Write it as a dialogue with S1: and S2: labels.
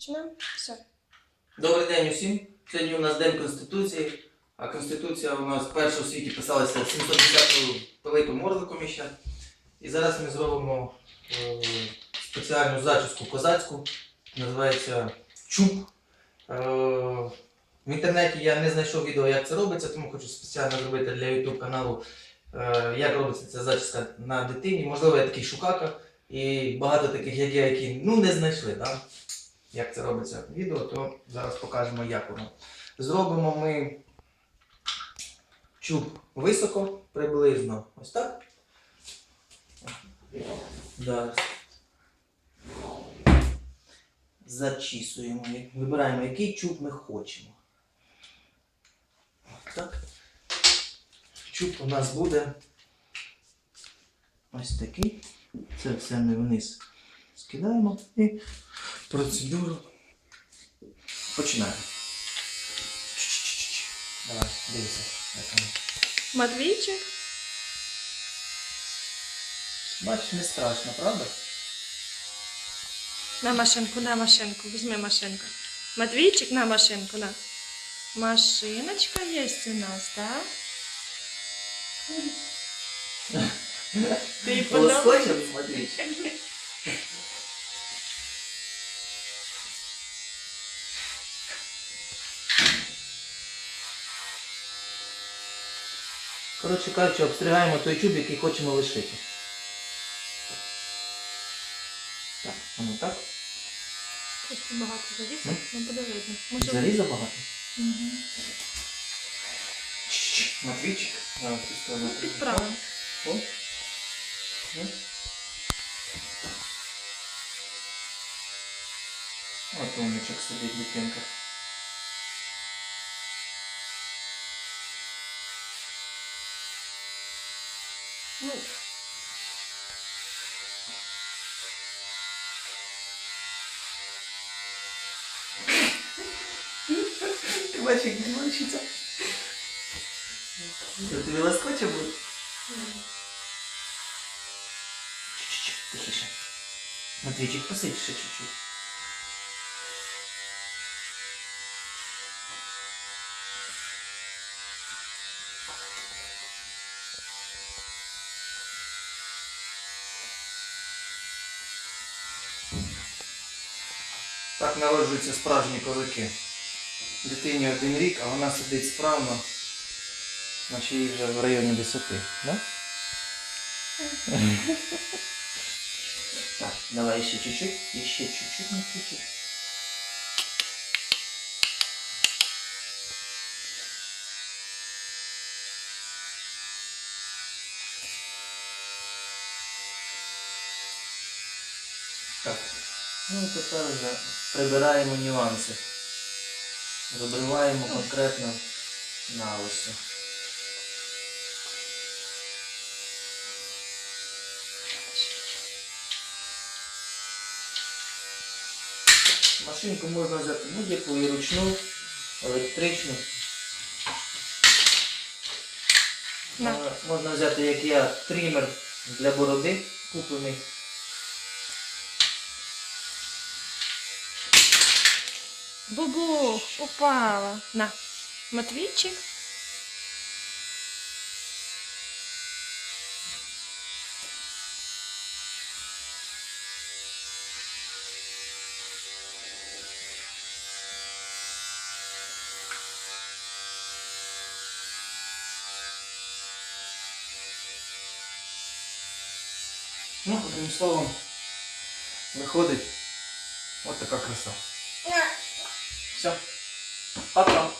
S1: Почнемо? Все.
S2: Добрий день усім. Сьогодні у нас День Конституції, а Конституція у нас перша у світі писалася в 710-му Пилипом Орликом іще. І зараз ми зробимо е, спеціальну зачіску козацьку, називається чуб. Е, в інтернеті я не знайшов відео, як це робиться, тому хочу спеціально зробити для YouTube каналу, е, як робиться ця зачіска на дитині. Можливо, я такий шукака, і багато таких, як я, які ну, не знайшли. Да? Як це робиться в відео, то зараз покажемо, як воно. Зробимо ми чуб високо, приблизно ось так. Зараз. Зачісуємо. Вибираємо, який чуб ми хочемо. Так. Чуб у нас буде ось такий. Це все ми вниз скидаємо і процедуру. Починаємо. Давай, дивися.
S1: Матвійчик.
S2: Бачиш, не страшно, правда?
S1: На машинку, на машинку. Візьми машинку. Матвійчик, на машинку, на. Машиночка є у нас, так? Ти подобається?
S2: Полоскочив, смотри. Коротше кажучи, обстригаємо той чуб, який хочемо лишити. Так, воно так.
S1: Трошки багато завісив,
S2: М?
S1: не буде видно. Може,
S2: Заліза багато. Чш-чш, Матвійчик. Сторону.
S1: Ну, підправимо.
S2: О. О. От умничок сидить дитинка.
S1: Ну,
S2: Ти бачиш, як він морщиться? Що, тобі ласкоче буде? Чуть-чуть, тихіше. Матвійчик, посидь ще чуть-чуть. Так народжуються справжні козаки. Дитині один рік, а вона сидить справно, наче їй вже в районі 10. Да? Так, давай ще чуть-чуть, і ще чуть-чуть, не чуть-чуть. Так. Ну і тепер вже прибираємо нюанси. Забриваємо конкретно на ось. Машинку можна взяти будь-яку і ручну, електричну. Е, Можна взяти, як я, тример для бороди куплений.
S1: Бубу, упала. На. Матвійчик.
S2: Ну, одним словом, виходить от така краса. Все. Пока.